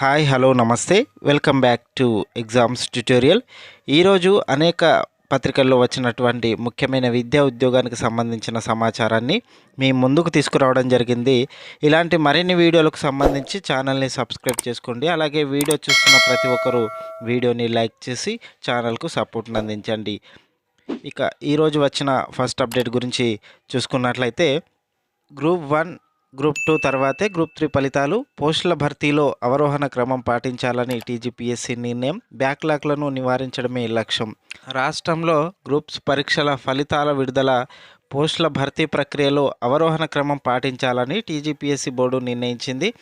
Hi hello నమస్తే. Welcome back to exams tutorial. ఈరోజు అనేక పత్రికల్లో వచ్చినటువంటి ముఖ్యమైన విద్యా ఉద్యోగానికి సంబంధించిన సమాచారాన్ని మీ ముందుకు తీసుకురావడం జరిగింది. ఇలాంటి మరిన్ని వీడియోలకు సంబంధించి ఛానల్ని సబ్స్క్రైబ్ చేసుకోండి. అలాగే వీడియో చూస్తున్న ప్రతి ఒక్కరూ వీడియోని లైక్ చేసి ఛానల్కు సపోర్ట్ని అందించండి. ఇక ఈరోజు వచ్చిన ఫస్ట్ అప్డేట్ గురించి చూసుకున్నట్లయితే గ్రూప్ వన్ గ్రూప్ టూ తర్వాతే గ్రూప్ త్రీ ఫలితాలు. పోస్టుల భర్తీలో అవరోహణ క్రమం పాటించాలని టీజీపీఎస్సీ నిర్ణయం. బ్యాక్లాగ్లను నివారించడమే లక్ష్యం. రాష్ట్రంలో గ్రూప్స్ పరీక్షల ఫలితాల విడుదల పోస్టుల భర్తీ ప్రక్రియలో అవరోహణ క్రమం పాటించాలని టీజీపీఎస్సీ బోర్డు నిర్ణయించింది.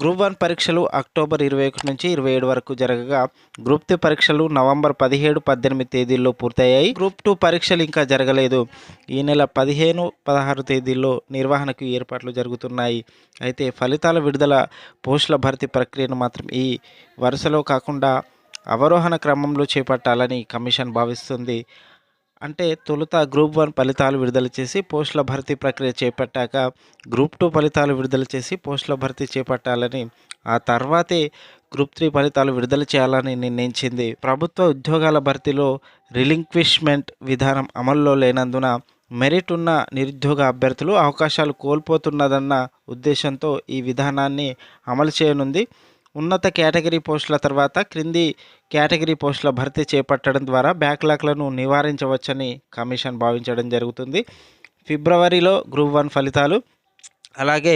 గ్రూప్ వన్ పరీక్షలు అక్టోబర్ ఇరవై ఒకటి నుంచి ఇరవై ఏడు వరకు జరగగా గ్రూప్ త్రీ పరీక్షలు నవంబర్ పదిహేడు పద్దెనిమిది తేదీల్లో పూర్తయ్యాయి. గ్రూప్ టూ పరీక్షలు ఇంకా జరగలేదు. ఈ నెల పదిహేను పదహారు తేదీల్లో నిర్వహణకు ఏర్పాట్లు జరుగుతున్నాయి. అయితే ఫలితాల విడుదల పోస్టుల భర్తీ ప్రక్రియను మాత్రం ఈ వరుసలో కాకుండా అవరోహణ క్రమంలో చేపట్టాలని కమిషన్ భావిస్తుంది. అంటే తొలుత గ్రూప్ వన్ ఫలితాలు విడుదల చేసి పోస్టుల భర్తీ ప్రక్రియ చేపట్టాక గ్రూప్ టూ ఫలితాలు విడుదల చేసి పోస్టుల భర్తీ చేపట్టాలని ఆ తర్వాతే గ్రూప్ త్రీ ఫలితాలు విడుదల చేయాలని నిర్ణయించింది. ప్రభుత్వ ఉద్యోగాల భర్తీలో రిలింక్విష్మెంట్ విధానం అమల్లో లేనందున మెరిట్ ఉన్న నిరుద్యోగ అభ్యర్థులు అవకాశాలు కోల్పోతున్నదన్న ఉద్దేశంతో ఈ విధానాన్ని అమలు చేయనుంది. ఉన్నత కేటగిరీ పోస్టుల తర్వాత క్రింది కేటగిరీ పోస్టుల భర్తీ చేపట్టడం ద్వారా బ్యాక్లాగ్లను నివారించవచ్చని కమిషన్ భావించడం జరుగుతుంది. ఫిబ్రవరిలో గ్రూప్ వన్ ఫలితాలు అలాగే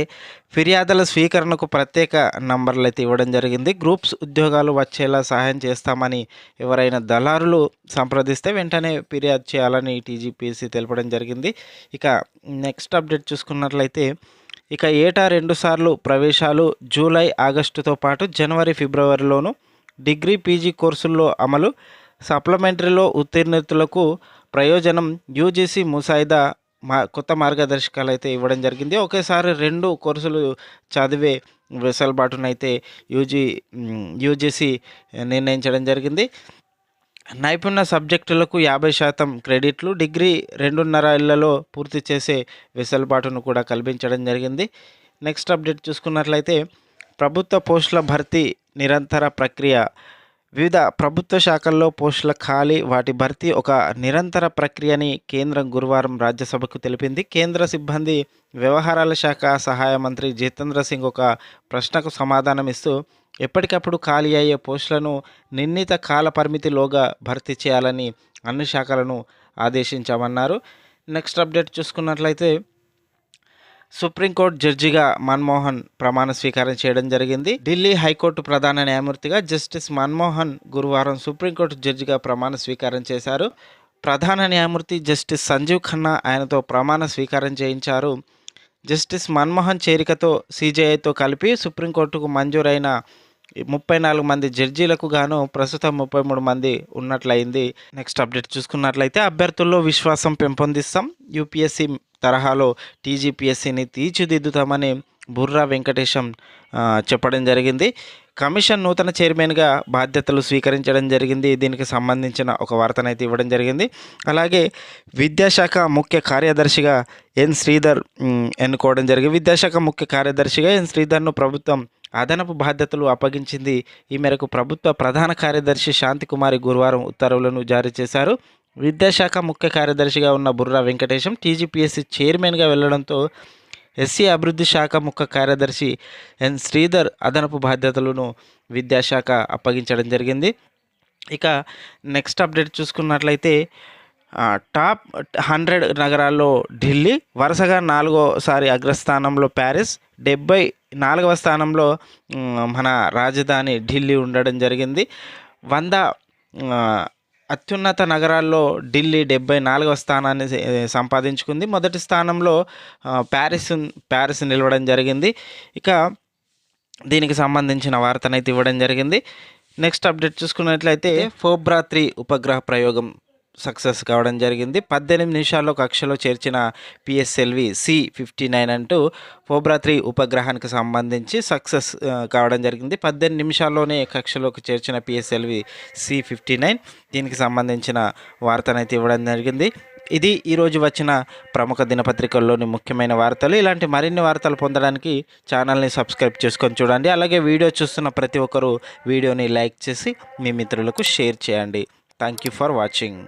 ఫిర్యాదుల స్వీకరణకు ప్రత్యేక నంబర్లు అయితే ఇవ్వడం జరిగింది. గ్రూప్స్ ఉద్యోగాలు వచ్చేలా సహాయం చేస్తామని ఎవరైనా దళారులు సంప్రదిస్తే వెంటనే ఫిర్యాదు చేయాలని టీజీపీసీ తెలపడం జరిగింది. ఇక నెక్స్ట్ అప్డేట్ చూసుకున్నట్లయితే ఇక ఏటా రెండుసార్లు ప్రవేశాలు జూలై ఆగస్టుతో పాటు జనవరి ఫిబ్రవరిలోను డిగ్రీ పీజీ కోర్సుల్లో అమలు. సప్లిమెంటరీలో ఉత్తీర్ణతులకు ప్రయోజనం యూజీసీ ముసాయిదా మా కొత్త మార్గదర్శకాలు అయితే ఇవ్వడం జరిగింది. ఒకేసారి రెండు కోర్సులు చదివే వెసలుబాటునైతే యూజీ యూజీసీ నిర్ణయించడం జరిగింది. నైపుణ్య సబ్జెక్టులకు యాభై శాతం క్రెడిట్లు డిగ్రీ రెండున్నర ఏళ్ళలో పూర్తి చేసే వెసులుబాటును కూడా కల్పించడం జరిగింది. నెక్స్ట్ అప్డేట్ చూసుకున్నట్లయితే ప్రభుత్వ పోస్టుల భర్తీ నిరంతర ప్రక్రియ వివిధ ప్రభుత్వ శాఖల్లో పోస్టుల ఖాళీ వాటి భర్తీ ఒక నిరంతర ప్రక్రియని కేంద్రం గురువారం రాజ్యసభకు తెలిపింది. కేంద్ర సిబ్బంది వ్యవహారాల శాఖ సహాయ మంత్రి జితేంద్ర సింగ్ ఒక ప్రశ్నకు సమాధానం ఇస్తూ ఎప్పటికప్పుడు ఖాళీ అయ్యే పోస్టులను నిర్ణీత కాల పరిమితిలోగా భర్తీ చేయాలని అన్ని శాఖలను ఆదేశించామన్నారు. నెక్స్ట్ అప్డేట్ చూసుకున్నట్లయితే సుప్రీంకోర్టు జడ్జిగా మన్మోహన్ ప్రమాణ స్వీకారం చేయడం జరిగింది. ఢిల్లీ హైకోర్టు ప్రధాన న్యాయమూర్తిగా జస్టిస్ మన్మోహన్ గురువారం సుప్రీంకోర్టు జడ్జిగా ప్రమాణ స్వీకారం చేశారు. ప్రధాన న్యాయమూర్తి జస్టిస్ సంజీవ్ ఖన్నా ఆయనతో ప్రమాణ స్వీకారం చేయించారు. జస్టిస్ మన్మోహన్ చేరికతో సీజేఐతో కలిపి సుప్రీంకోర్టుకు మంజూరైన ముప్పై నాలుగు మంది జడ్జీలకు గాను ప్రస్తుతం ముప్పై మూడు మంది ఉన్నట్లయింది. నెక్స్ట్ అప్డేట్ చూసుకున్నట్లయితే అభ్యర్థుల్లో విశ్వాసం పెంపొందిస్తాం. యూపీఎస్సీ తరహాలో టీజీపీఎస్సీని తీర్చిదిద్దుతామని బుర్రా వెంకటేశం చెప్పడం జరిగింది. కమిషన్ నూతన చైర్మన్గా బాధ్యతలు స్వీకరించడం జరిగింది. దీనికి సంబంధించిన ఒక వార్తనైతే ఇవ్వడం జరిగింది. అలాగే విద్యాశాఖ ముఖ్య కార్యదర్శిగా ఎన్ శ్రీధర్ ఎన్నుకోవడం జరిగింది. విద్యాశాఖ ముఖ్య కార్యదర్శిగా ఎన్ శ్రీధర్ను ప్రభుత్వం అదనపు బాధ్యతలు అప్పగించింది. ఈ మేరకు ప్రభుత్వ ప్రధాన కార్యదర్శి శాంతికుమారి గురువారం ఉత్తర్వులను జారీ చేశారు. విద్యాశాఖ ముఖ్య కార్యదర్శిగా ఉన్న బుర్రా వెంకటేశం టీజీపీఎస్సీ చైర్మన్గా వెళ్ళడంతో ఎస్సీ అభివృద్ధి శాఖ ముఖ్య కార్యదర్శి ఎన్ శ్రీధర్ అదనపు బాధ్యతలను విద్యాశాఖ అప్పగించడం జరిగింది. ఇక నెక్స్ట్ అప్డేట్ చూసుకున్నట్లయితే టాప్ హండ్రెడ్ నగరాల్లో ఢిల్లీ వరుసగా నాలుగోసారి అగ్రస్థానంలో ప్యారిస్ డెబ్బై నాలుగవ స్థానంలో మన రాజధాని ఢిల్లీ ఉండడం జరిగింది. వంద అత్యున్నత నగరాల్లో ఢిల్లీ డెబ్బై నాలుగవ స్థానాన్ని సంపాదించుకుంది. మొదటి స్థానంలో ప్యారిస్ ప్యారిస్ నిలవడం జరిగింది. ఇక దీనికి సంబంధించిన వార్తనైతే ఇవ్వడం జరిగింది. నెక్స్ట్ అప్డేట్ చూసుకున్నట్లయితే ఫోబ్రా త్రీ ఉపగ్రహ ప్రయోగం సక్సెస్ కావడం జరిగింది. పద్దెనిమిది నిమిషాల్లో కక్షలో చేర్చిన పిఎస్ఎల్వి సి ఫిఫ్టీ నైన్ అంటూ ఫోబ్రా త్రీ ఉపగ్రహానికి సంబంధించి సక్సెస్ కావడం జరిగింది. పద్దెనిమిది నిమిషాల్లోనే కక్షలోకి చేర్చిన పిఎస్ఎల్వి సి ఫిఫ్టీ నైన్ దీనికి సంబంధించిన వార్తనైతే ఇవ్వడం జరిగింది. ఇది ఈరోజు వచ్చిన ప్రముఖ దినపత్రికల్లోని ముఖ్యమైన వార్తలు. ఇలాంటి మరిన్ని వార్తలు పొందడానికి ఛానల్ని సబ్స్క్రైబ్ చేసుకొని చూడండి. అలాగే వీడియో చూస్తున్న ప్రతి ఒక్కరూ వీడియోని లైక్ చేసి మీ మిత్రులకు షేర్ చేయండి. Thank you for watching.